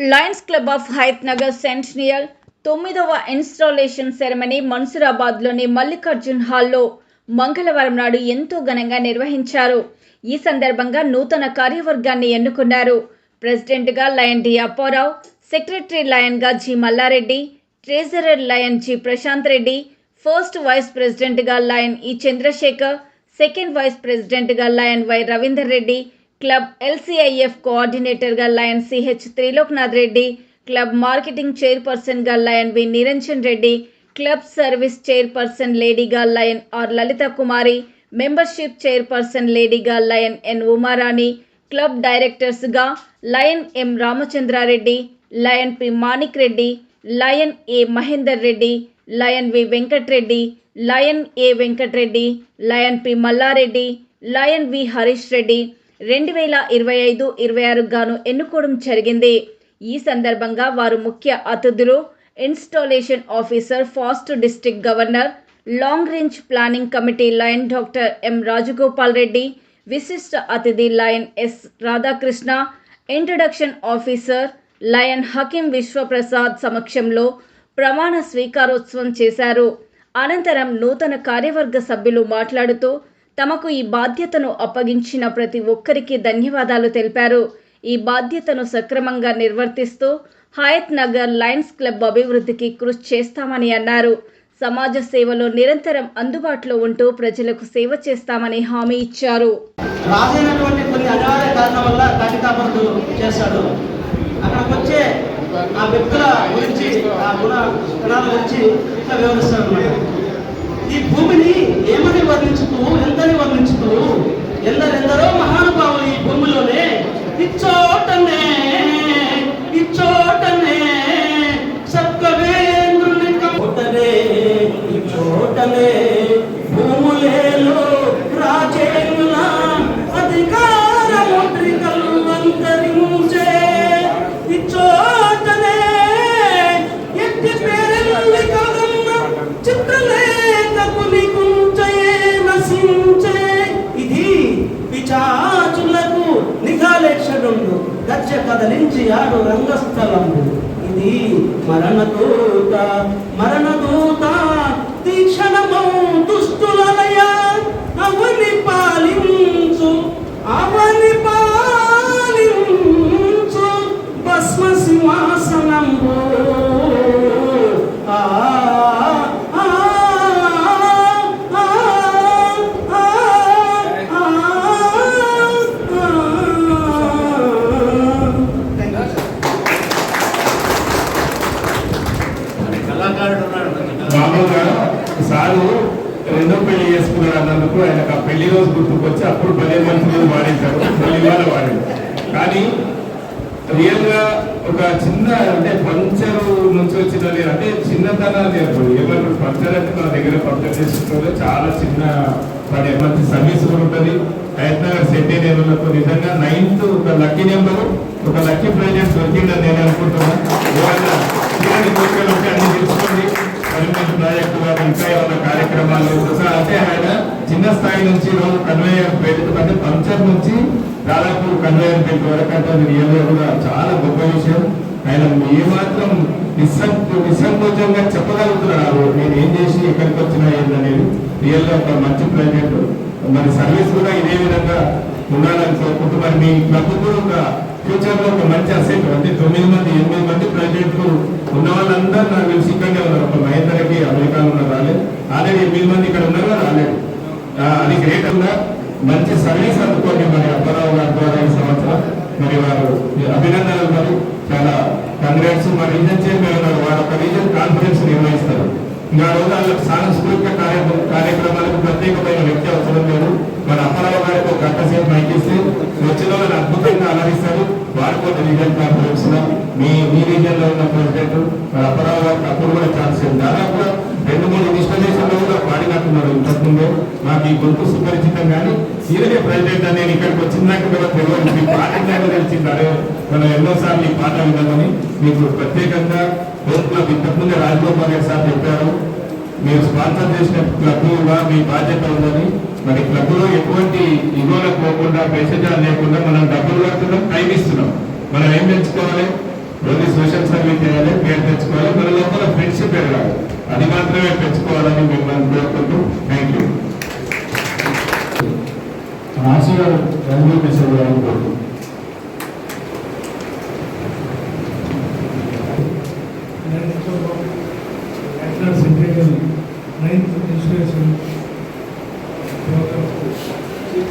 Lions Club of Hayath Nagar centennial తొమ్మిదవ installation ceremony మన్సూరాబాద్లోని Mallikarjun హాల్లో మంగళవారం నాడు ఎంతో ఘనంగా నిర్వహించారు. ఈ సందర్భంగా నూతన కార్యవర్గాన్ని ఎన్నుకున్నారు. ప్రెసిడెంట్గా lion D Apparao secretary లయన్గా G Mallareddy treasurer Lion G Prashant Reddy first vice ప్రెసిడెంట్గా Lion E Chandrashekar second vice ప్రెసిడెంట్గా Lion Y Ravinder Reddy club LCIF కోఆర్డినేటర్గా Lion C H Trilokanath Reddy club marketing చైర్పర్సన్గా Lion V Niranjan Reddy club service chairperson లేడీగా Lion R Lalitha Kumari membership chairperson లేడీగా lion N Umarani club డైరెక్టర్స్గా Lion M Ramachandrareddy Lion P Manik Reddy Lion A Mahender Reddy Lion V Venkatreddy Lion A Venkatreddy Lion P Mallareddy Lion V Harish Reddy రెండు వేల ఇరవై ఐదు ఇరవై ఆరు గాను ఎన్నుకోవడం జరిగింది. ఈ సందర్భంగా వారు ముఖ్య అతిథులు installation officer past district governor long range planning committee Lion doctor M Rajagopal Reddy విశిష్ట అతిథి Lion S Radhakrishna introduction officer Lion Hakeem Vishwaprasad సమక్షంలో ప్రమాణ స్వీకారోత్సవం చేశారు. అనంతరం నూతన కార్యవర్గ సభ్యులు మాట్లాడుతూ తమకు ఈ బాధ్యతను అప్పగించిన ప్రతి ఒక్కరికి ధన్యవాదాలు తెలిపారు. ఈ బాధ్యతను సక్రమంగా నిర్వర్తిస్తూ హయత్ నగర్ లయన్స్ క్లబ్ అభివృద్ధికి కృషి చేస్తామని అన్నారు. సమాజ సేవలో నిరంతరం అందుబాటులో ఉంటూ ప్రజలకు సేవ చేస్తామని హామీ ఇచ్చారు. రాజైనటువంటి కొన్ని అనివార్య కారణం వల్ల కటికాపరుడు చేస్తాడు అక్కడికి వచ్చే ఆ వ్యక్తుల గురించి ఆ గుణ గుణాల గురించి ఇట్లా వివరిస్తాడు ఈ భూమిని ఏమని వర్ణించుతూ ఎంతని వర్ణించుతూ ఎందరెందరో మహానుభావులు ఈ భూమిలోనే ఇచ్చోటనే ఇచ్చోటనే సత్కవేంద్రుని చోటనే చోటనే భూములేలో రాజేంద్రుల అధికార ముద్రికలు అంతరించే ఇచ్చోటనే ఎట్టి పేరెల్లి కలగన్న గచ్చ కదలించి ఆడు రంగస్థలము ఇది మరణదూత మరణదూత మామూలుగా సారు రెండో పెళ్ళి చేసుకున్నాడు అన్నందుకు ఆయనకు ఆ పెళ్ళి రోజు గుర్తుకొచ్చి అప్పుడు పదిహేను రోజు వాడేశారు. మళ్ళీ ఇవాళ వాడారు. కానీ రియల్గా ఒక చిన్న అంటే పంచర్ నుంచి వచ్చిన లే- అంటే చిన్నతనాన్ని అనుకోండి ఏమంటారు పంచర్ అంటే మన దగ్గర పంచర్ చేసుకుంటే చాలా చిన్న పని మంచి సర్వీస్ కూడా ఉంటుంది. హైదరాబాద్ సెట్ నెంబర్లకు నిజంగా నైన్త్ ఒక లక్కీ నెంబర్. ఒక లక్కీ ప్రైజెస్ దొరికిందని నేను అనుకుంటున్నాను ఏమైనా తీరని కోరికలు ఉంటే అన్ని తెలుసుకోండి పరిమితి ప్రాజెక్టు వారు ఇంకా ఏమైనా కార్యక్రమాలు ఒకసారి అంటే ఆయన చిన్న స్థాయి నుంచి రోజు కన్వేయర్ బెల్ట్ అంటే పంచర్ నుంచి దాదాపు కన్వేయర్ బెల్ట్ వరకు అంటే అది కూడా చాలా గొప్ప విషయం. ఆయన ఏమాత్రం నిస్సం నిస్సంకోచంగా చెప్పగలుగుతున్నారు నేను ఏం చేసి ఎక్కడికి వచ్చినా ఏంటనేది రియల్గా ఒక మంచి ప్రైవేట్ మరి సర్వీస్ కూడా ఇదే విధంగా ఉండాలని కోరుకుంటూ మరి మీ ప్రభుత్వం కూడా ఒక ఫ్యూచర్లో ఒక మంచి అసెట్ అంటే తొమ్మిది మంది ఎనిమిది మంది ప్రెసిడెంట్లు ఉన్న వాళ్ళందరూ నాకు తెలిసి ఇక్కడనే ఉన్నారు. ఒక మహేందర్కి అమెరికాలో ఉన్న రాలేదు ఆల్రెడీ ఎనిమిది మంది ఇక్కడ ఉన్నారు. రాలేదు రేటుగా మంచి సర్వీస్ అందుకోండి మరి అప్పారావు గారి ద్వారా ఈ సంవత్సరం. మరి వారు అభినందనలు మరి. చాలా కంగ్రాట్స్ మరి రీజన్ చైర్మన్ వారు ఒక రీజన్ కాన్ఫరెన్స్ నిర్వహిస్తారు. ఇంకా రోజు వాళ్ళకి సాంస్కృతిక కార్య- కార్యక్రమాలకు ప్రత్యేకమైన వ్యక్తి అవసరం లేదు. మన అప్పారావు గారికి ఒక గంట సేపు మైకిస్తే వచ్చిన వాళ్ళని అద్భుతంగా అలరిస్తారు వారు కొన్ని రీజన్ కాన్ఫరెన్స్లో మీ మీ రీజన్లో ఉన్న ప్రెసిడెంట్ మన అప్పారావు గారికి అప్పుడు కూడా ఛాన్స్ ఉంది దాదాపుగా రెండు మూడు ఇన్స్టాలేషన్లో కూడా పాడినట్టున్నారు ఇంతకుముందే మాకు గొంతు సుపరిచితం కానీ ఈయననే ప్రెసిడెంట్ అని నేను ఇక్కడికి వచ్చిందాక కూడా తెలియదు. మీ పాట ఇందాక తెలిసింది అరే మనం ఎన్నోసార్లు ఈ పాట విన్నామని మీకు ప్రత్యేకంగా హోమ్ క్లబ్ ఇంతకుముందే రాజగోపాల్ గారు సార్ చెప్పారు. మీరు స్పాన్సర్ చేసిన క్లబ్గా మీ బాధ్యత ఉందని. మరి క్లబ్లో ఎటువంటి ఇగోలకు పోకుండా పేసెంజర్ లేకుండా మనం డబ్బులు కడుతున్నాం టైం ఇస్తున్నాం. మనం ఏం తెచ్చుకోవాలి? రోజు సోషల్ సర్వీస్ చేయాలి పేరు తెచ్చుకోవాలి. మన లోపల ఫ్రెండ్షిప్ పెరగాలి. అది మాత్రమే పెంచుకోవాలని మిమ్మల్ని కోరుకుంటూ థ్యాంక్ కాశీ గారు రంగులు మెసేజ్ చేయాలని నైన్త్ ఇన్స్టిట్యూషన్ ప్రోగ్రామ్ చీఫ్